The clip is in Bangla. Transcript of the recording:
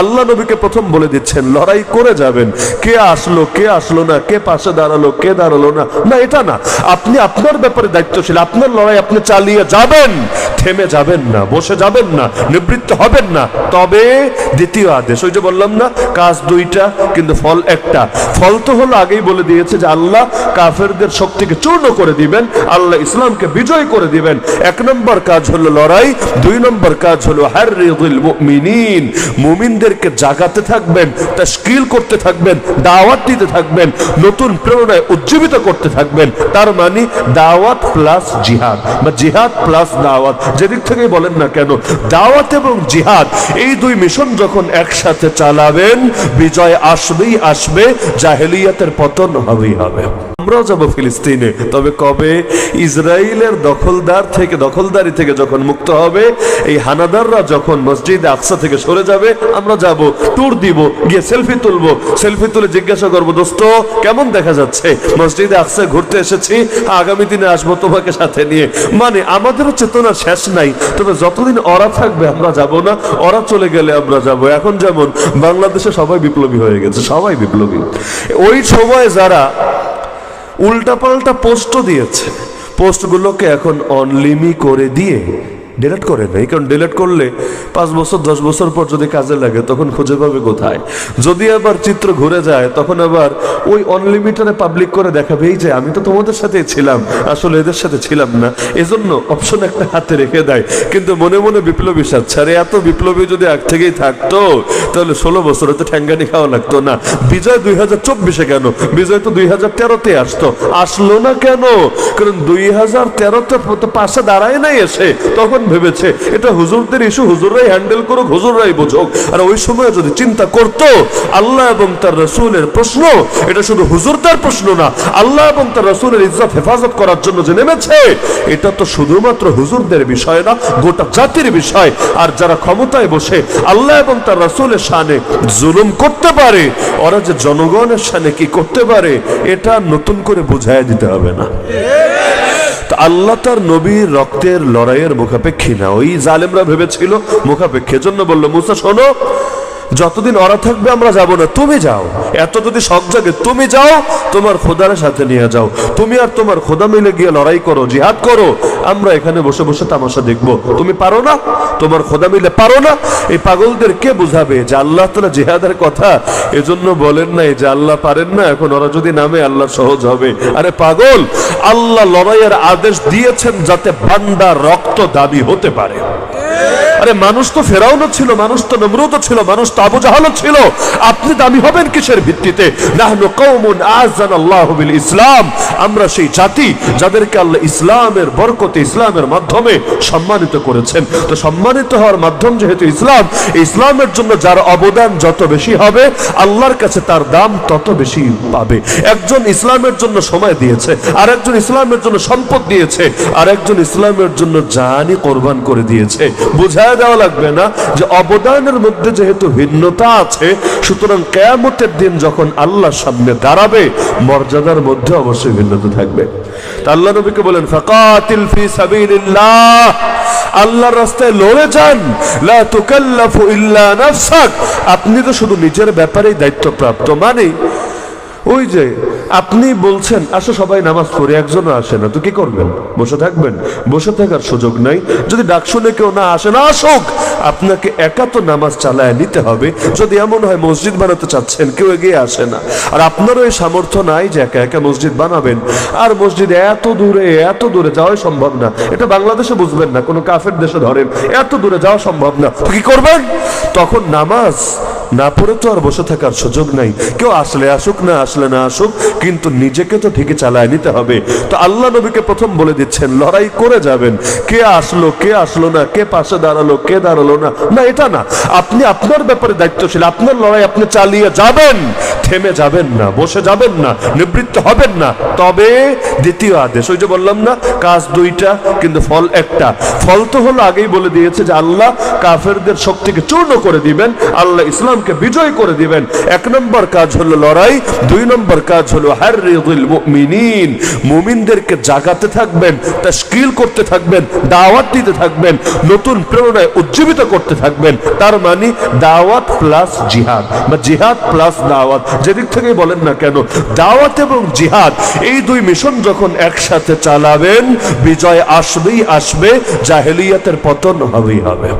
আল্লাহ নবীকে প্রথম বলে দিচ্ছেন, লড়াই করে যাবেন। কে আসলো কে আসলো না, কে পাশে দাঁড়াল, কে দাঁড়াল না। না, এটা না। আপনি আপনার ব্যাপারে দায়িত্বশীল, আপনার লড়াই আপনি চালিয়ে যাবেন। থেমে যাবেন না, বসে যাবেন না, নিবৃত্ত হবেন না। তবে দ্বিতীয় আদেশ, ওই যে বললাম না, কাজ দুইটা, কিন্তু ফল একটা। ফল তো হলো আগেই বলে দিয়েছে যে আল্লাহ কাফেরদের শক্তিকে চূর্ণ করে দিবেন, আল্লাহ ইসলামকে বিজয় করে দিবেন। এক নম্বর কাজ হলো লড়াই, দুই নম্বর কাজ হলো হারিদুল মুমিনিন। মুমিনদেরকে জাগাতে থাকবেন, তাশকিল করতে থাকবেন, দাওয়াত দিতে থাকবেন, নতুন প্রেরণায় উজ্জীবিত করতে থাকবেন। তার মানে দাওয়াত প্লাস জিহাদ। বা জিহাদ প্লাস দাওয়াত। যেদিক থেকেই বলেন না কেন, দাওয়াত এবং জিহাদ, এই দুই মিশন যখন একসাথে চালাবেন, বিজয় আসবেই আসবে, জাহেলিয়াতের পতন হবেই হবে। আমরাও যাব ফিলিস্তিনে। তবে কবে? ইসরায়েলের দখলদার থেকে, দখলদারি থেকে যখন মুক্ত হবে, এই হানাদাররা যখন মসজিদ আকসা থেকে সরে যাবে আমরা যাব ট্যুর দিব, গিয়ে সেলফি তুলবো। সেলফি তুলে জিজ্ঞাসা করব, দোস্ত, কেমন দেখা যাচ্ছে? মসজিদে আকসা ঘুরতে এসেছি, আগামী দিনে আসব তোমাকে সাথে নিয়ে। মানে আমাদেরও চেতনা শেষ নাই। তবে যতদিন ওরা থাকবে, আমরা যাব না। ওরা চলে গেলে আমরা যাব। এখন যেমন, বাংলাদেশে সবাই বিপ্লবী হয়ে গেছে, সবাই বিপ্লবী। ওই সময় যারা উল্টাপাল্টা পোস্টও দিয়েছে, পোস্টগুলোকে এখন অনলিমি করে দিয়ে ডিলেট করে নেই কারণ ডিলেট করলে পাঁচ বছর, দশ বছর পর যদি কাজে লাগে, তখন খুঁজে পাবে কোথায়? যদি আবার চিত্র ঘুরে যায়, তখন আবার ওই অনলিমিটেডে পাবলিক করে দেখাবে, এই যে আমি তো তোমাদের সাথে ছিলাম। আসলে এদের সাথে ছিলাম না। এজন্য অপশন একটা হাতে রেখে দেয়। কিন্তু মনে মনে বিপ্লবী সাচ্ছে, আরে, এত বিপ্লবী যদি আগ থেকেই থাকতো, তাহলে ষোলো বছরে তো ঠ্যাঙ্গানি খাওয়া লাগতো না। বিজয় দুই হাজার চব্বিশে কেন? বিজয় তো দুই হাজার তেরোতে আসতো। আসলো না কেন? কারণ দুই হাজার তেরোতে পাশে দাঁড়ায় নাই এসে। তখন ভেবেছে, এটা হুজুরদের ইস্যু, হুজুররাই হ্যান্ডেল করুক, হুজুররাই বুঝুক। আর ওই সময় যদি চিন্তা করতো, আল্লাহ এবং তার রসুলের প্রশ্ন, এটা শুধু হুজুরদের প্রশ্ন না, আল্লাহ এবং তার রসুলের ইজ্জত, হেফাজত করার জন্য যে নেমেছে, এটা তো শুধুমাত্র হুজুরদের বিষয় না, গোটা জাতির বিষয়। আর যারা ক্ষমতায় বসে আল্লাহ এবং তার রসুলের শানে জুলুম করতে পারে, ওরা যে জনগণের শানে কি করতে পারে, এটা নতুন করে বুঝাই দিতে হবে না। আল্লাহ তার নবীর রক্তের লড়াইয়ের মুখাপেক্ষী না। ওই জালেমরা ভেবেছিল মুখাপেক্ষী। জন্য বলল, মুসা, শোনো যতদিন ওরা থাকবে, আমরা যাব না। তুমি যাও। এত যদি শখ জাগে তুমি যাও, তোমার খোদার সাথে নিয়ে যাও। তুমি আর তোমার খোদা মিলে গিয়ে লড়াই করো, জিহাদ করো। আমরা এখানে বসে বসে তামাশা দেখব। তুমি পারো না? তোমার খোদা মিলে পারো না? এই পাগলদের কে বুঝাবে যে আল্লাহ তালা জিহাদের কথা? এজন্য বলেন নাই যে আল্লাহ পারেন না, এখন ওরা যদি নামে আল্লাহ সহজ হবে। আরে পাগল, আল্লাহ লড়াইয়ের আদেশ দিয়েছেন যাতে বান্দা রক্ত দাবি হতে পারে। আরে মানুষ তো ফেরাউনও ছিল, মানুষ তো নমরুদও ছিল, মানুষ তো আবু জাহালও ছিল। আপনি দামি হবেন কিসের ভিত্তিতে? ইসলাম। আমরা সেই জাতি যাদেরকে আল্লাহ ইসলামের বরকতে, ইসলামের মাধ্যমে সম্মানিত করেছেন। তো সম্মানিত হওয়ার মাধ্যম যেহেতু ইসলাম ইসলামের জন্য যার অবদান যত বেশি হবে, আল্লাহর কাছে তার দাম তত বেশি পাবে। একজন ইসলামের জন্য সময় দিয়েছে আর একজন ইসলামের জন্য সম্পদ দিয়েছে আর একজন ইসলামের জন্য জানি কোরবান করে দিয়েছে। বোঝা দেওয়া লাগবে না যে অবদানের মধ্যে যেহেতু ভিন্নতা আছে, সুতরাং কেয়ামতের দিন যখন আল্লাহর সামনে দাঁড়াবে, মর্যাদার মধ্যে অবশ্যই ভিন্নতা থাকবে। তা আল্লাহ নবীকে বলেন, ফাকাতিল ফি সাবিলিল্লাহ। আল্লাহর রাস্তায় লড়ে যান। লা তুকাল্লাফু ইল্লা নাফসাক। আপনি তো শুধু নিজের ব্যাপারেই দায়িত্বপ্রাপ্ত মানে ওই যে আপনি বলছেন, আসো সবাই নামাজ পড়ে, একজনও আসে না, তো কি করবেন? বসে থাকবেন? বসে থাকার সুযোগ নাই। যদি ডাক শুনে কেউ না আসে, না আসুক! আপনাকে একা তো নামাজ চালায় নিতে হবে। যদি এমন হয় মসজিদ বানাতে চাচ্ছেন, কেউ এগিয়ে আসে না। আর আপনারও এই সামর্থ্য নাই যে একা একা মসজিদ বানাবেন। আর মসজিদ এত দূরে এত দূরে যাওয়াই সম্ভব না। এটা বাংলাদেশে বুঝবেন না, কোনো কাফের দেশে ধরেন, এত দূরে যাওয়া সম্ভব না। কি করবেন? তখন নামাজ না, পড়ে তো আর বসে থাকার সুযোগ নাই। কেউ আসলে আসুক না, আসলে না আসুক, কিন্তু নিজেকে তো ঠিকই চালায় নিতে হবে। তো আল্লাহ নবীকে প্রথম বলে দিচ্ছেন, লড়াই করে যাবেন। কে আসলো কে আসলো না, কে পাশে দাঁড়াল, কে দাঁড়াল না। না, এটা না। আপনি আপনার ব্যাপারে দায়িত্বশীল, আপনার লড়াই আপনি চালিয়ে যাবেন। থেমে যাবেন না, বসে যাবেন না, নিবৃত্ত হবেন না। তবে দ্বিতীয় আদেশ, ওই যে বললাম না, কাজ দুইটা, কিন্তু ফল একটা। ফল তো হলো আগেই বলে দিয়েছে যে আল্লাহ কাফেরদের শক্তিকে চূর্ণ করে দিবেন, আল্লাহ ইসলামকে বিজয় করে দিবেন। এক নম্বর কাজ হলো লড়াই, দুই নম্বর কাজ হলো হারিদুল মুমিনিন। মুমিনদেরকে জাগাতে থাকবেন, তাশকিল করতে থাকবেন, দাওয়াত দিতে থাকবেন, নতুন প্রেরণায় উজ্জীবিত করতে থাকবেন। তার মানে দাওয়াত প্লাস জিহাদ, বা জিহাদ প্লাস দাওয়াত। যেদিক থেকে বলেন না কেন, দাওয়াত এবং জিহাদ, এই দুই মিশন যখন একসাথে চালাবেন, বিজয় আসবেই আসবে, জাহেলিয়াতের পতন হবেই হবে।